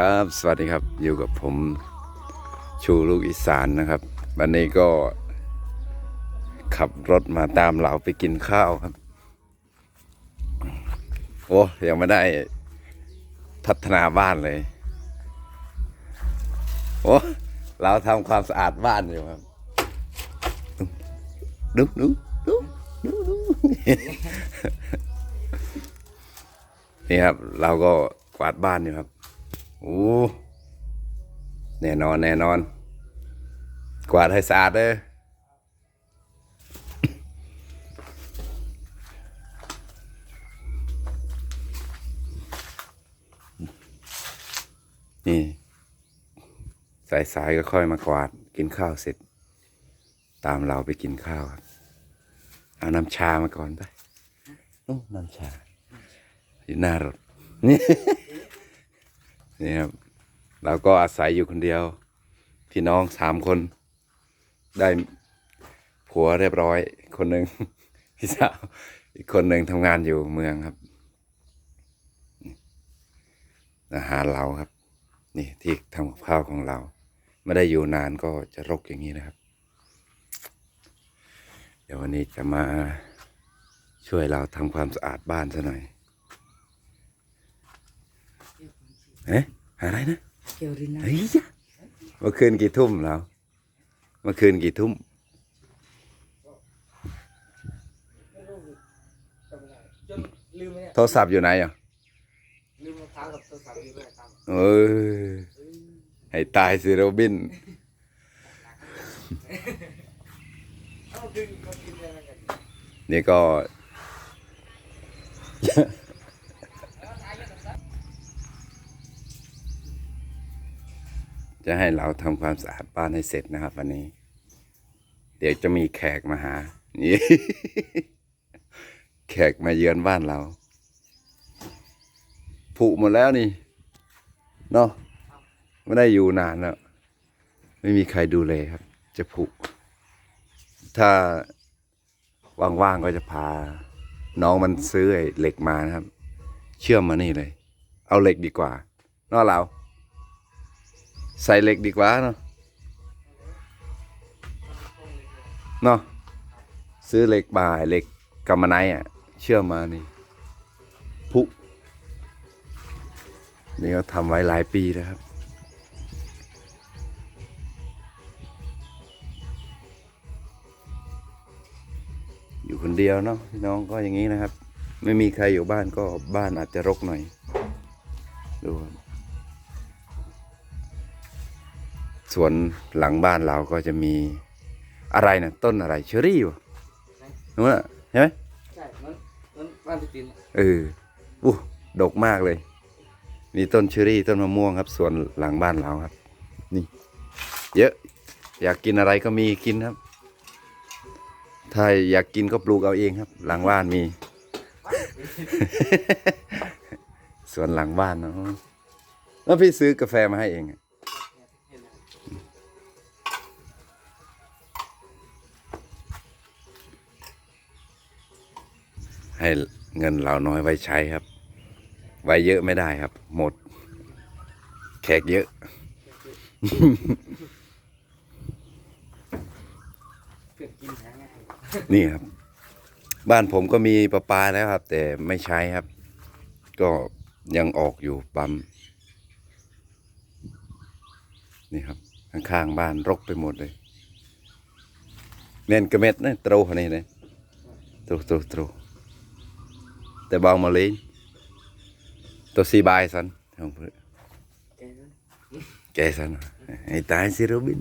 ครับ สวัสดีครับ อยู่กับผมชูลูกอีสานนะครับ วันนี้ก็ ขับรถมาตามเราไปกินข้าวครับ โอ้ยังไม่ได้พัฒนาบ้านเลย โอ้เราทำความสะอาดบ้านอยู่ครับดูดูดูดูดูนี่ครับ เราก็กวาดบ้านอยู่ครับ โอ้แน่นอนแน่นอน กวาดให้สะอาดเลยนี่ สายสายก็ค่อยมากวาดกินข้าวเสร็จ ตามเราไปกินข้าวครับเอาน้ำชามาก่อนได้นน้ำชา อยู่หน้ารถนี่ นี่ครับเราก็อาศัยอยู่คนเดียว พี่น้องสามคน ได้ผัวเรียบร้อย คนหนึ่งพี่สาวอีกคนหนึ่งทำงานอยู่เมืองครับ อาหารเราครับ นี่ที่ทำกับข้าวของเรา ไม่ได้อยู่นานก็จะรกอย่างนี้นะครับ เดี๋ยววันนี้จะมาช่วยเราทำความสะอาดบ้านซะหน่อย เอ๊ะอะไรนะเกียวรินนะเฮ้ยยะเมื่อคืนกี่ทุ่มแล้วเมื่อคืนกี่ทุ่มจนลืมไหมเนี่ยโทรศัพท์อยู่ไหนอะลืมรองเท้ากับโทรศัพท์อยู่ด้วยครับเออให้ตายสิโรบินเอ้าดึงมากินอะไรกั จะให้เราทำความสะอาดบ้านให้เสร็จนะครับ วันนี้ เดี๋ยวจะมีแขกมาหานี่แขกมาเยือนบ้านเราผุหมดแล้วนี่เนาะไม่ได้อยู่นานแล้วไม่มีใครดูเลยครับ จะผุถ้าว่างๆก็จะพา น้องมันซื้อเหล็กมานะครับ เชื่อมมานี่เลย เอาเหล็กดีกว่า นอะเรา ใส่เหล็กดีกว่าเนาะเนาะซื้อเหล็กมายเหล็กกำมะไนอะ เชื่อมมานี่พุนี่ก็ทำไว้หลายปีแล้วครับ อยู่คนเดียวเนาะพี่น้องก็อย่างนี้นะครับ ไม่มีใครอยู่บ้านก็บ้านอาจจะรกหน่อย สวนหลังบ้านเราก็จะมีอะไรนะต้นอะไรเชอรี่วะนู้นน่ะใช่ไหมใช่มันมันบ้านพี่ตินเอออู้ดกมากเลย มีต้นเชอรี่ต้นมะม่วงครับสวนหลังบ้านเราครับ นี่ เยอะ อยากกินอะไรก็มีกินครับถ้าอยากกินก็ปลูกเอาเองครับ หลังบ้านมี สวนหลังบ้านเนาะแล้วพี่ซื้อกาแฟมาให้เองอะ ให้เงินเราน้อยไว้ใช้ครับ ไว้เยอะไม่ได้ครับ หมด แขกเยอะ นี่ครับ บ้านผมก็มีประปาแล้วครับ แต่ไม่ใช้ครับ ก็ยังออกอยู่ปั๊มนี่ครับ ข้างๆบ้านรกไปหมดเลยเน่นกระเม็ดนะตรนี่เลยโตรโตรโตร แต่บางมาเลยตัวสีบายสันเอาเพื่อแกนั้นแกสันไอ้ตายสิโรบิน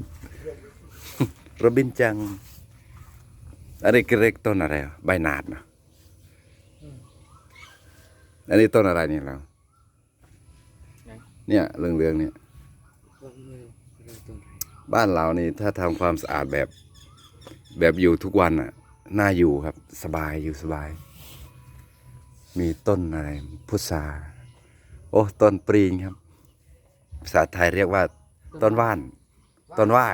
โรบินจังอะไรกเล็กต้นอะไรอะใบหนาดนะอันนี้ต้นอะไรเนี่ยเราเนี่ยเรื่องเรื่องๆเนี่ยก็ไม่รู้เรื่องตรงไหนบ้านเรานี่ถ้าทำความสะอาดแบบ แบบอยู่ทุกวันอะ น่าอยู่ครับ สบายอยู่สบาย มีต้นอะไรพุทราโอ้ต้นปรีงครับภาษาไทยเรียกว่า ต้นว่าน ต้นว่า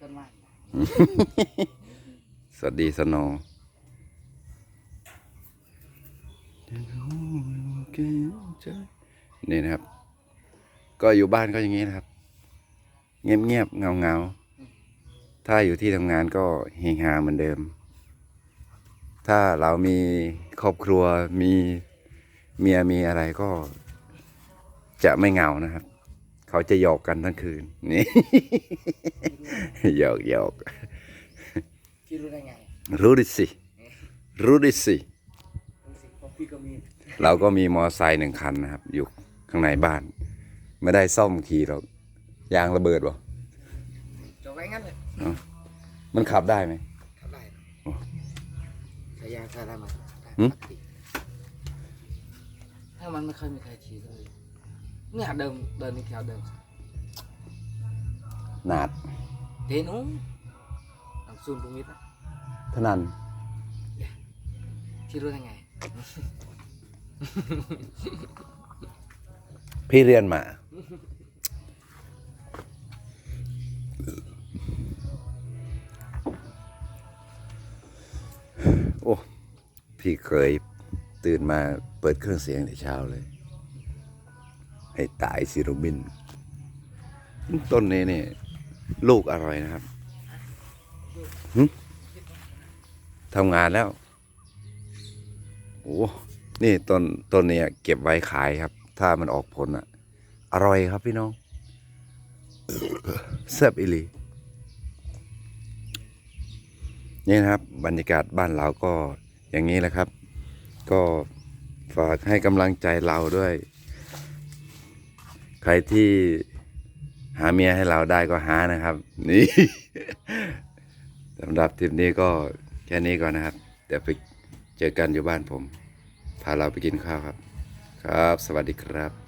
ต้นว่านสวัสดีสโนนี่นะครับ ก็อยู่บ้านก็อย่างนี้นะครับ เงียบเงียบเงาเงาถ้าอยู่ที่ทำงานก็เฮฮาเหมือนเดิม ถ้าเรามีครอบครัวมีเมียมีอะไรก็จะไม่เหงานะครับ เขาจะหยอกกันทั้งคืน นี่หยอกหยอกพี่รู้ได้ไง รู้ดิสิ รู้ดิสิรู้สิเพราะพี่ก็มีเราก็มีมอไซค์หนึ่งคันนะครับ อยู่ข้างในบ้าน ไม่ได้ซ่อมขี่หรอกยางระเบิดบ่จบไว้งั้นเลยมันขับได้ไหมขับได้โอ้ใช้ ยางใช้อะไรมาได้หืมปกติถ้ามันไม่เคยมีใครขี่เลยเนี่ยเดิมเดินนี่แถวเดิมหนาดเทนุ้งทางซูนย์ตรงนี้ปะเท่านั้นพี่รู้ได้ไง พี่เรียนมา พี่เคยตื่นมาเปิดเครื่องเสียงแต่เช้าเลย ให้ตายสิโรบิน ต้นนี้เนี่ยลูกอร่อยนะครับทำงานแล้วโอ้นี่ต้นต้นเนี้ยเก็บไว้ขายครับ ถ้ามันออกผลอะ อร่อยครับพี่น้องแซ่บอีลีนี่นะครับ บรรยากาศบ้านเราก็ อย่างนี้แหละครับ ก็ฝากให้กำลังใจเราด้วย ใครที่หาเมียให้เราได้ก็หานะครับ นี่สำหรับทริปนี้ก็แค่นี้ก่อนนะครับ เดี๋ยวไปเจอกันอยู่บ้านผม พาเราไปกินข้าวครับ ครับ สวัสดีครับ